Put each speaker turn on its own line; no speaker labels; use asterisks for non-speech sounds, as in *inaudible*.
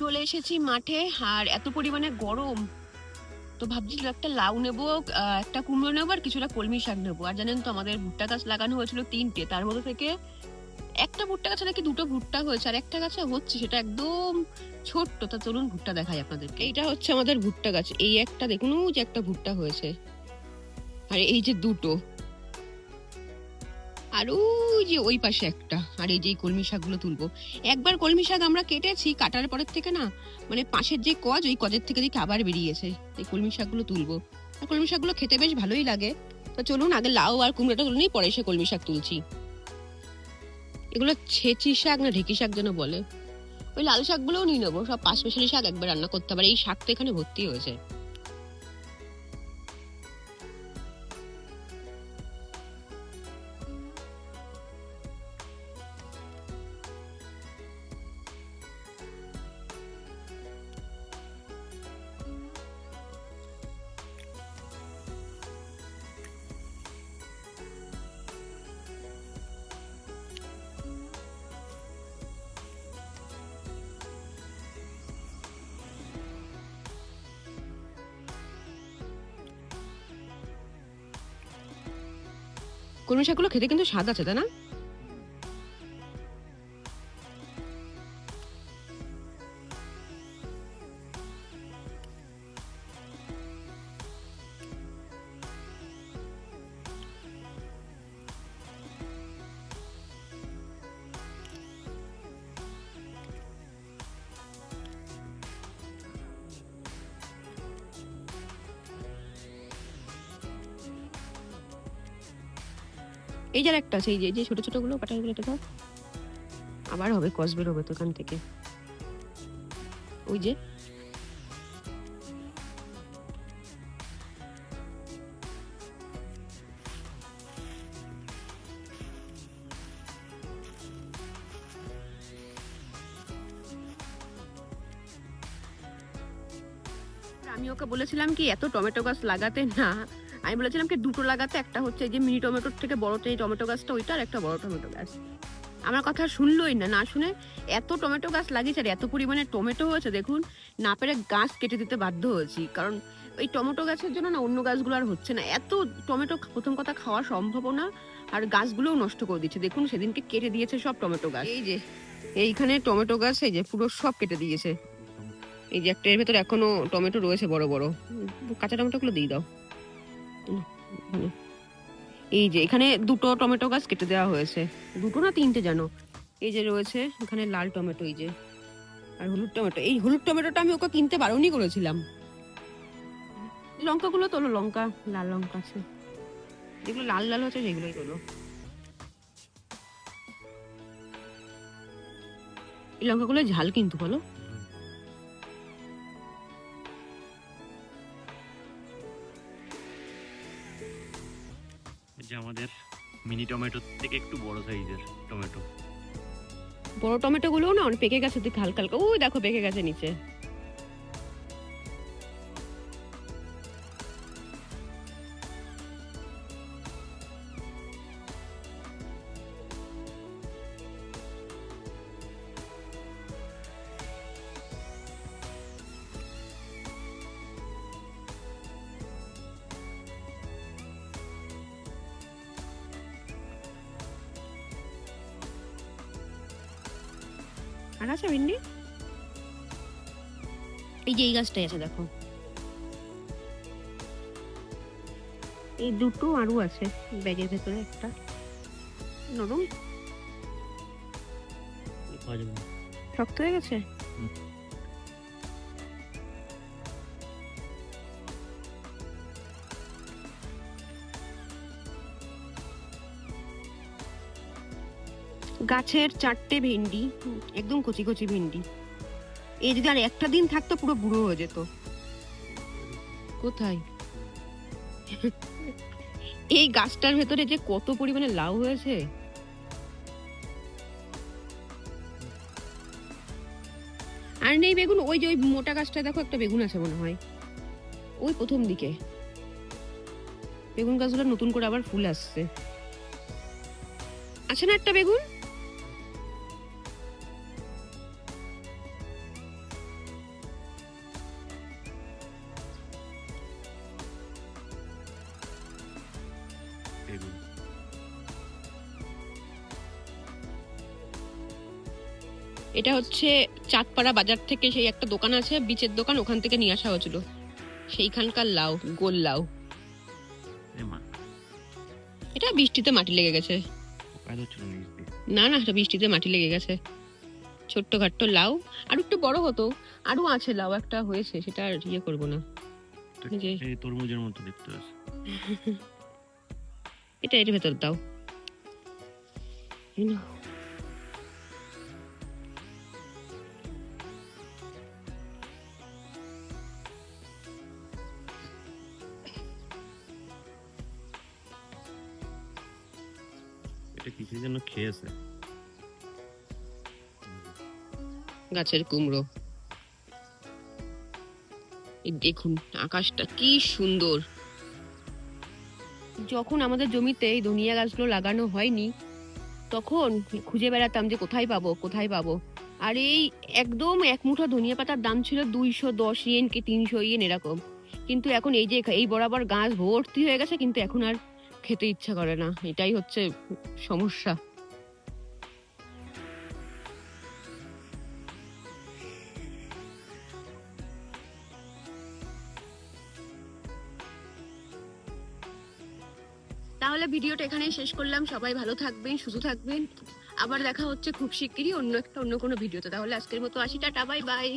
চলে এসেছি মাঠে, আর এত পরিমাণে গরম। তো ভাবছি একটা লাউ নেব একটা কুমড়ো নেব, আর কিছুটা কলমি শাক নেব। আর জানেন তো, আমাদের ভুট্টা গাছ লাগানো হয়েছিল তিনটে। তার মধ্যে থেকে একটা ভুট্টা গাছে নাকি দুটো ভুট্টা হয়েছে, আর একটা গাছে হচ্ছে সেটা একদম ছোট্ট। তা চলুন ভুট্টা দেখাই আপনাদেরকে। এইটা হচ্ছে আমাদের ভুট্টা গাছ। এই একটা দেখুন যে একটা ভুট্টা হয়েছে। আর এই যে দুটো। আর ওই যে ওই পাশে একটা, আর এই যে কলমি শাকগুলো তুলবো। একবার কলমি শাক আমরা কেটেছি, কাটার পরের থেকে না মানে পাশের যে কজ, ওই কজের থেকে দেখি আবার বেরিয়েছে। এই কলমি শাকগুলো তুলবো। আর কলমি শাকগুলো খেতে বেশ ভালোই লাগে। তো চলুন, আগে লাউ আর কুমড়োটা তুলে পরে এসে কলমি শাক তুলছি। এগুলো ছেচি শাক না ঢেকি শাক যেন বলে। ওই লাল শাকগুলোও নিয়ে নেব, সব পাঁচ শাক একবার রান্না করতে পারে এই শাক তো এখানে ভর্তি হয়েছে। কলমি শাকগুলো খেতে কিন্তু স্বাদ আছে তাই না? এই যার একটা এই যে ছোট ছোটগুলো পাটাগুলো এটা দাও আবার হবে কস হবে তো এখান থেকে। ওই যে। আমি ওকে বলেছিলাম কি, এত টমেটো গাছ লাগাতে না। আমি বলেছিলাম কি দুটো লাগাতে একটা হচ্ছে এই যে মিনি টমেটোর থেকে বড়টা এই টমেটো গাছটা ওইটা আর একটা বড় টমেটো গাছ। আমার কথা শুনলোই না না শুনে এত টমেটো গাছ লাগিয়েছে আর এত পরিমাণে টমেটো হয়েছে দেখুন না পেরে গাছ কেটে দিতে বাধ্য হয়েছি। কারণ এই টমেটো গাছের জন্য না অন্য গাছগুলো আর হচ্ছে না। এত টমেটো প্রথম কথা খাওয়া সম্ভব না আর গাছগুলোও নষ্ট করে দিচ্ছে। দেখুন সেদিনকে কেটে দিয়েছে সব টমেটো গাছ। এই যে। এইখানে টমেটো গাছ এই যে পুরো সব কেটে দিয়েছে। এই যে একটা এর ভেতরে এখনও টমেটো রয়েছে বড় বড়। কাঁচা টমেটোগুলো দিয়ে দাও। এই যে, এখানে দুটো টমেটো গাছ কেটে দেওয়া হয়েছে। দুটো না তিনটে জানো? এই যে রয়েছে, এখানে লাল টমেটো, এই যে। আর হলুদ টমেটো। এই হলুদ টমেটোটা আমি ওকে কিনতে বারণই করেছিলাম। লঙ্কাগুলো তোলো, লঙ্কা, লাল লঙ্কা আছে। যেগুলো লাল লাল হচ্ছে, সেগুলোই তোলো। এই লঙ্কাগুলো ঝাল কিন্তু বলো।
আমাদের মিনি টমেটোর থেকে একটু বড় সাইজের টমেটো
বড় টমেটো গুলো না অনেক পেকে গেছে হালকা হালকা ওই দেখো পেকে গেছে নিচে। আর আছে ভিন্ডি? এই যে এই গাছটাই আছে দেখো। এই দুটো আরও আছে ব্যাগের ভেতরে একটা। নরম।
পাওয়া
শক্ত হয়ে গেছে? গাছের চারটে ভেন্ডি একদম কচি কচি ভেন্ডি। এই যদি আর একটা দিন থাকতো পুরো বুড়ো হয়ে যেত। কোথায়? *laughs* এই গাছটার ভেতরে যে কত পরিমাণে লাউ হয়েছে। আর নেই বেগুন ওই যে ওই মোটা গাছটা দেখো একটা বেগুন আছে মনে হয়। ওই প্রথম দিকে। বেগুন গাছগুলো নতুন করে আবার ফুল আসছে। আছে না একটা বেগুন? এটা হচ্ছে চাঁদপাড়া বাজার থেকে সেই একটা দোকান আছে বিচের দোকান ওখান থেকে নিয়ে আসা হয়েছিল। সেইখানকার লাউ গোল লাউ। এটা বৃষ্টিতে মাটি লেগে গেছে। না না এটা বৃষ্টিতে মাটি লেগে গেছে। ছোট্ট খাট্ট লাউ। আর একটু বড় হতো। আরও আছে লাউ একটা হয়েছে সেটা আর ইয়ে করব না।
তরমুজের মতো দেখতে
এটা এর ভেতর দাও।
এটা খেয়েছে?
গাছের কুমড়ো। দেখুন, আকাশটা কি সুন্দর। যখন আমাদের জমিতে এই ধনিয়া গাছগুলো লাগানো হয়নি, তখন খুঁজে বেড়াতাম যে কোথায় পাবো কোথায় পাবো। আর এই একদম এক মুঠো ধনিয়া পাতার দাম ছিল দুইশো দশ ইয়েন কি তিনশো ইয়েন এরকম। কিন্তু এখন এই যে এই বরাবর গাছ ভর্তি হয়ে গেছে, কিন্তু এখন আর খেতে ইচ্ছা করে না। এটাই হচ্ছে সমস্যা। তাহলে ভিডিওটা এখানেই শেষ করলাম। সবাই ভালো থাকবেন, সুস্থ থাকবেন। আবার দেখা হচ্ছে খুব শিগগিরই অন্য একটা, অন্য কোনো ভিডিওতে। তাহলে আজকের মতো আসি। Tata, bye bye.